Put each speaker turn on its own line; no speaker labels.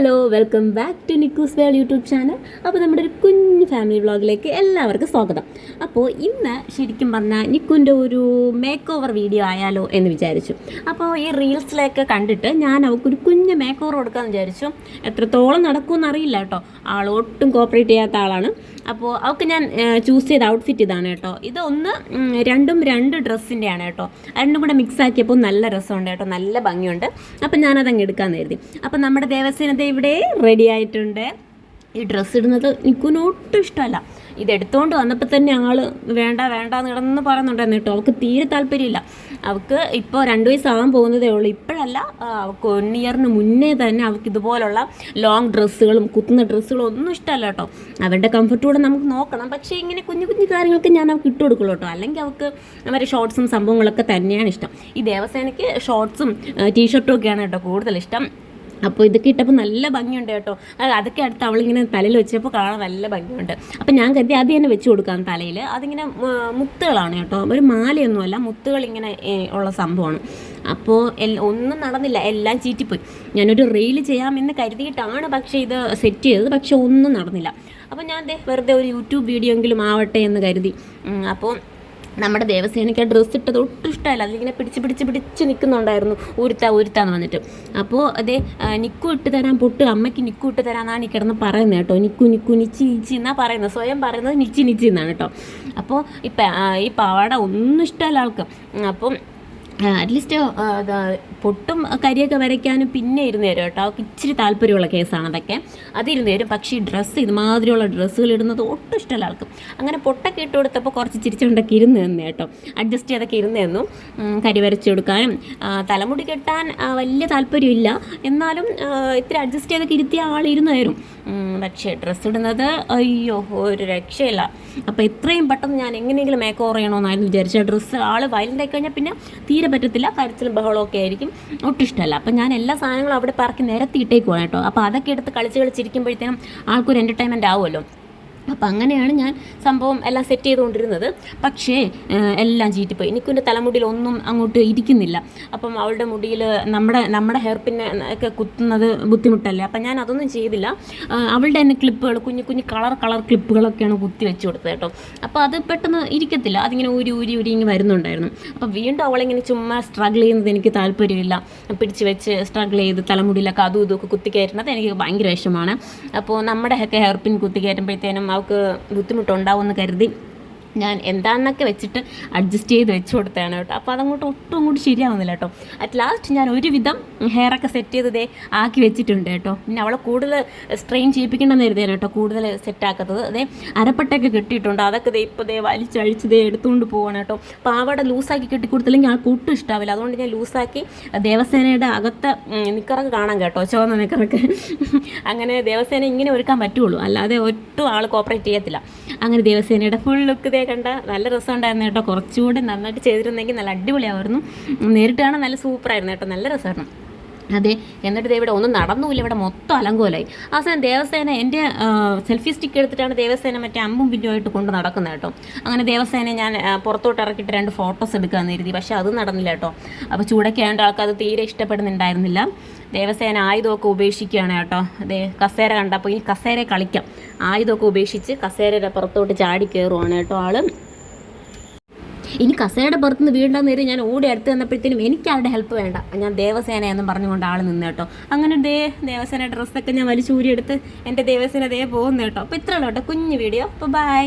Hello welcome back to Nikku's world YouTube channel അപ്പോൾ നമ്മുടെ ഒരു കുഞ്ഞു ഫാമിലി വ്ളോഗിലേക്ക് എല്ലാവർക്കും സ്വാഗതം. അപ്പോൾ ഇന്ന് ശരിക്കും പറഞ്ഞാൽ നിക്കുന്റെ ഒരു മേക്ക് ഓവർ വീഡിയോ ആയാലോ എന്ന് വിചാരിച്ചു. അപ്പോൾ ഈ റീൽസിലൊക്കെ കണ്ടിട്ട് ഞാൻ അവൾക്കൊരു കുഞ്ഞ് മേക്ക് ഓവർ കൊടുക്കാമെന്ന് വിചാരിച്ചു. എത്രത്തോളം നടക്കുമെന്ന് അറിയില്ല കേട്ടോ. ആൾ ഒട്ടും കോപ്പറേറ്റ് ചെയ്യാത്ത ആളാണ്. അപ്പോൾ അവൾക്ക് ഞാൻ ചൂസ് ചെയ്ത ഔട്ട്ഫിറ്റ് ഇതാണ് കേട്ടോ. ഇതൊന്ന് രണ്ടും രണ്ട് ഡ്രസ്സിന്റെയാണ് കേട്ടോ. രണ്ടും കൂടെ മിക്സ് ആക്കിയപ്പോൾ നല്ല രസമുണ്ട് കേട്ടോ. നല്ല ഭംഗിയുണ്ട്. അപ്പം ഞാനതങ്ങ് എടുക്കാമെന്ന് കരുതി. അപ്പം നമ്മുടെ ദേവസേനത്തെ ഇവിടെ റെഡി ആയിട്ടുണ്ട്. ഈ ഡ്രസ്സ് ഇടുന്നത് എനിക്കൊന്നും ഒട്ടും ഇഷ്ടമല്ല. ഇത് എടുത്തുകൊണ്ട് വന്നപ്പോൾ തന്നെ ആൾ വേണ്ട വേണ്ട എന്ന് കിടന്ന് പറയുന്നുണ്ടായിരുന്നു കേട്ടോ. അവൾക്ക് തീരെ താല്പര്യമില്ല. അവൾക്ക് ഇപ്പോൾ രണ്ട് വയസ്സാകാൻ പോകുന്നതേ ഉള്ളൂ. ഇപ്പോഴല്ല അവൾക്ക് വൺ ഇയറിന് മുന്നേ തന്നെ അവൾക്ക് ഇതുപോലുള്ള ലോങ് ഡ്രസ്സുകളും കുത്തുന്ന ഡ്രസ്സുകളും ഒന്നും ഇഷ്ടമല്ല കേട്ടോ. അവരുടെ കംഫർട്ടോടെ നമുക്ക് നോക്കണം. പക്ഷേ ഇങ്ങനെ കുഞ്ഞു കുഞ്ഞു കാര്യങ്ങൾക്ക് ഞാൻ അവൾക്ക് ഇട്ട് കൊടുക്കുള്ളൂ കേട്ടോ. അല്ലെങ്കിൽ അവൾക്ക് അവരെ ഷോർട്സും സംഭവങ്ങളൊക്കെ തന്നെയാണ് ഇഷ്ടം. ഈ ദേവസേനയ്ക്ക് ഷോർട്സും ടീഷർട്ടും ഒക്കെയാണ് കേട്ടോ കൂടുതൽ ഇഷ്ടം. അപ്പോൾ ഇതൊക്കെ ഇട്ടപ്പോൾ നല്ല ഭംഗിയുണ്ട് കേട്ടോ. അത് അതൊക്കെ അടുത്ത് അവളിങ്ങനെ തലയിൽ വെച്ചപ്പോൾ കാണാൻ നല്ല ഭംഗിയുണ്ട്. അപ്പോൾ ഞാൻ കരുതി അത് തന്നെ വെച്ച് കൊടുക്കാം തലയിൽ അതിങ്ങനെ മുത്തുകളാണ് കേട്ടോ. ഒരു മാലയൊന്നുമല്ല മുത്തുകൾ ഇങ്ങനെ ഉള്ള സംഭവമാണ്. അപ്പോൾ ഒന്നും നടന്നില്ല. എല്ലാം ചീറ്റിപ്പോയി. ഞാനൊരു റീൽ ചെയ്യാമെന്ന് കരുതിയിട്ടാണ് പക്ഷേ ഇത് സെറ്റ് ചെയ്തത്. പക്ഷേ ഒന്നും നടന്നില്ല. അപ്പോൾ ഞാൻ വെറുതെ ഒരു യൂട്യൂബ് വീഡിയോ എങ്കിലും ആവട്ടെ എന്ന് കരുതി. അപ്പോൾ നമ്മുടെ ദേവസേനയ്ക്ക് ഡ്രസ്സ് ഇട്ടത് ഒട്ടും ഇഷ്ടമല്ല അതിലിങ്ങനെ പിടിച്ച് പിടിച്ച് പിടിച്ച് നിൽക്കുന്നുണ്ടായിരുന്നു. ഉരുത്താ ഉരുത്താന്ന് വന്നിട്ട്. അപ്പോൾ അതേ നിക്കു ഇട്ട് തരാൻ പൊട്ട്. അമ്മയ്ക്ക് നിക്കു ഇട്ട് തരാന്നാണ് ഈ കിടന്ന് പറയുന്നത് കേട്ടോ. നിക്കു നിക്കു നിച്ചി നിച്ചി എന്നാ പറയുന്നത്? സ്വയം പറയുന്നത് നിച്ചി നിച്ചി എന്നാണ് കേട്ടോ. അപ്പോൾ ഇപ്പം ഈ പാവാട ഒന്നും ഇഷ്ടമല്ല ആൾക്ക്. അപ്പം അറ്റ്ലീസ്റ്റ് പൊട്ടും കരിയൊക്കെ വരയ്ക്കാനും പിന്നെ ഇരുന്ന് തരും കേട്ടോ. ഇച്ചിരി താല്പര്യമുള്ള കേസാണ് അതൊക്കെ. അതിരുന്ന് തരും. പക്ഷേ ഈ ഡ്രസ്സ് ഇതുമാതിരിയുള്ള ഡ്രസ്സുകൾ ഇടുന്നത് ഒട്ടും ഇഷ്ടമല്ല ആൾക്ക്. അങ്ങനെ പൊട്ടൊക്കെ ഇട്ട് കൊടുത്തപ്പോൾ കുറച്ച് ചിരിച്ചുകൊണ്ടൊക്കെ ഇരുന്ന് തന്നെ കേട്ടോ. അഡ്ജസ്റ്റ് ചെയ്തൊക്കെ ഇരുന്ന് തന്നു കരി വരച്ച് കൊടുക്കാനും. തലമുടി കെട്ടാൻ വലിയ താല്പര്യമില്ല. എന്നാലും ഇത്തിരി അഡ്ജസ്റ്റ് ചെയ്തൊക്കെ ഇരുത്തിയ ആൾ ഇരുന്ന് തരും. പക്ഷേ ഡ്രസ്സ് ഇടുന്നത് അയ്യോ ഒരു രക്ഷയില്ല. അപ്പോൾ എത്രയും പെട്ടെന്ന് ഞാൻ എങ്ങനെയെങ്കിലും മേക്ക് ഓവർ ചെയ്യണമെന്നായിരുന്നു വിചാരിച്ച ഡ്രസ്സ് ആൾ വയലന്റ് ആയി കഴിഞ്ഞാൽ പിന്നെ തീരെ പറ്റത്തില്ല കരച്ചിലും ബഹളമൊക്കെ ആയിരിക്കും. ഒട്ടും ഇഷ്ടമല്ല. അപ്പം ഞാൻ എല്ലാ സാധനങ്ങളും അവിടെ പറക്കി നിരത്തിയിട്ടേക്കുവാണ് കേട്ടോ. അപ്പോൾ അതൊക്കെ എടുത്ത് കളിച്ച് കളിച്ചിരിക്കുമ്പോഴത്തേനും ആൾക്കൊരു എന്റർടൈൻമെന്റ് ആവുമല്ലോ. അപ്പം അങ്ങനെയാണ് ഞാൻ സംഭവം എല്ലാം സെറ്റ് ചെയ്തുകൊണ്ടിരുന്നത്. പക്ഷേ എല്ലാം ചീറ്റിപ്പോയി. എനിക്കിന്റെ തലമുടിയിൽ ഒന്നും അങ്ങോട്ട് ഇരിക്കുന്നില്ല. അപ്പം അവളുടെ മുടിയിൽ നമ്മുടെ നമ്മുടെ ഹെയർ പിന്നെ ഒക്കെ കുത്തുന്നത് ബുദ്ധിമുട്ടല്ലേ? അപ്പം ഞാൻ അതൊന്നും ചെയ്തില്ല. അവളുടെ തന്നെ ക്ലിപ്പുകൾ കുഞ്ഞു കുഞ്ഞു കളർ കളർ ക്ലിപ്പുകളൊക്കെയാണ് കുത്തി വെച്ച് കൊടുത്തത് കേട്ടോ. അപ്പോൾ അത് പെട്ടെന്ന് ഇരിക്കത്തില്ല. അതിങ്ങനെ ഊരി ഊരി ഊരി ഇങ്ങനെ വരുന്നുണ്ടായിരുന്നു. അപ്പോൾ വീണ്ടും അവളിങ്ങനെ ചുമ്മാ സ്ട്രഗിൾ ചെയ്യുന്നത് എനിക്ക് താല്പര്യമില്ല. പിടിച്ച് വെച്ച് സ്ട്രഗിൾ ചെയ്ത് തലമുടിയിലൊക്കെ അതും ഇതൊക്കെ കുത്തിക്കയറ്റുന്നത് എനിക്ക് ഭയങ്കര വിഷമമാണ് അപ്പോൾ നമ്മുടെ ഒക്കെ ഹെയർ പിൻ കുത്തിക്കയറ്റുമ്പോഴത്തേനും അവൾക്ക് ബുദ്ധിമുട്ടുണ്ടാവുമെന്ന് കരുതി ഞാൻ എന്താണെന്നൊക്കെ വെച്ചിട്ട് അഡ്ജസ്റ്റ് ചെയ്ത് വെച്ച് കൊടുത്തതാണ് കേട്ടോ. അപ്പോൾ അതങ്ങോട്ട് ഒട്ടും അങ്ങോട്ട് ശരിയാവുന്നില്ല കേട്ടോ. അറ്റ് ലാസ്റ്റ് ഞാൻ ഒരുവിധം ഹെയറൊക്കെ സെറ്റ് ചെയ്ത് ദേ ആക്കി വെച്ചിട്ടുണ്ട് കേട്ടോ. പിന്നെ അവളെ കൂടുതൽ സ്ട്രെയിൻ ചെയ്യിപ്പിക്കണമെന്ന് കരുതിയാണ് കേട്ടോ കൂടുതൽ സെറ്റാക്കാത്തത് അതേ അരപ്പട്ടയൊക്കെ കെട്ടിയിട്ടുണ്ട്. അതൊക്കെ ദേ ഇപ്പോൾ ദേ വലിച്ചഴിച്ച് ദേ എടുത്തുകൊണ്ട് പോവാണ് കേട്ടോ. പാവാട ലൂസാക്കി കെട്ടിക്കൊടുത്തില്ലെങ്കിൽ ആൾക്ക് ഒട്ടും ഇഷ്ടാവില്ല. അതുകൊണ്ട് ഞാൻ ലൂസാക്കി ദേവസേനയുടെ അകത്തെ നിക്കറൊക്കെ കാണാം കേട്ടോ. ചുവന്ന നിക്കറൊക്കെ. അങ്ങനെ ദേവസേന ഇങ്ങനെ ഒരുക്കാൻ പറ്റുള്ളൂ. അല്ലാതെ ഒട്ടും ആൾ കോപ്പറേറ്റ് ചെയ്യത്തില്ല. അങ്ങനെ ദേവസേനയുടെ ഫുൾ ലുക്ക് കണ്ട നല്ല രസമുണ്ടായിരുന്നു കേട്ടോ. കുറച്ചുകൂടി നന്നായിട്ട് ചെയ്തിരുന്നെങ്കിൽ നല്ല അടിപൊളിയായിരുന്നു നേരിട്ട് കാണാൻ നല്ല സൂപ്പറായിരുന്നു കേട്ടോ. നല്ല രസമായിരുന്നു. അതെ എന്നിട്ട് ഇവിടെ ഒന്നും നടന്നുമില്ല ഇവിടെ മൊത്തം അലങ്കോലായി. അവസാനം ദേവസേന എന്റെ സെൽഫി സ്റ്റിക്ക് എടുത്തിട്ടാണ് ദേവസേന മറ്റേ അമ്പും പിന്നുമായിട്ട് കൊണ്ട് നടക്കുന്നത് കേട്ടോ. അങ്ങനെ ദേവസേന ഞാൻ പുറത്തോട്ട് ഇറക്കിയിട്ട് രണ്ട് ഫോട്ടോസ് എടുക്കാമെന്ന് കരുതി. പക്ഷേ അത് നടന്നില്ല കേട്ടോ. അപ്പോൾ ചൂടൊക്കെ ആയതുകൊണ്ട് ആൾക്ക് തീരെ ഇഷ്ടപ്പെടുന്നുണ്ടായിരുന്നില്ല. ദേവസേന ആയുധമൊക്കെ ഉപേക്ഷിക്കുകയാണ് കേട്ടോ. അതെ കസേര കണ്ടപ്പോൾ ഇനി കസേര കളിക്കാം. ആയുധമൊക്കെ ഉപേക്ഷിച്ച് കസേരയുടെ പുറത്തോട്ട് ചാടി കയറുവാണ് കേട്ടോ ആൾ. ഇനി കസേരയുടെ പുറത്തുനിന്ന് വീണ്ടാൻ നേരം ഞാൻ ഓടി അടുത്ത് വന്നപ്പോഴത്തേനും എനിക്ക് ആരുടെ ഹെൽപ്പ് വേണ്ട. ഞാൻ ദേവസേന എന്നും പറഞ്ഞുകൊണ്ട് ആൾ നിന്ന് കേട്ടോ. അങ്ങനെ ദേ ദേവസേന ഡ്രസ്സൊക്കെ ഞാൻ വലിച്ചൂരിയെടുത്ത് എന്റെ ദേവസേന ദേ പോകുന്നു കേട്ടോ. അപ്പോൾ ഇത്രയുള്ളൂ കേട്ടോ കുഞ്ഞു വീഡിയോ അപ്പോൾ ബൈ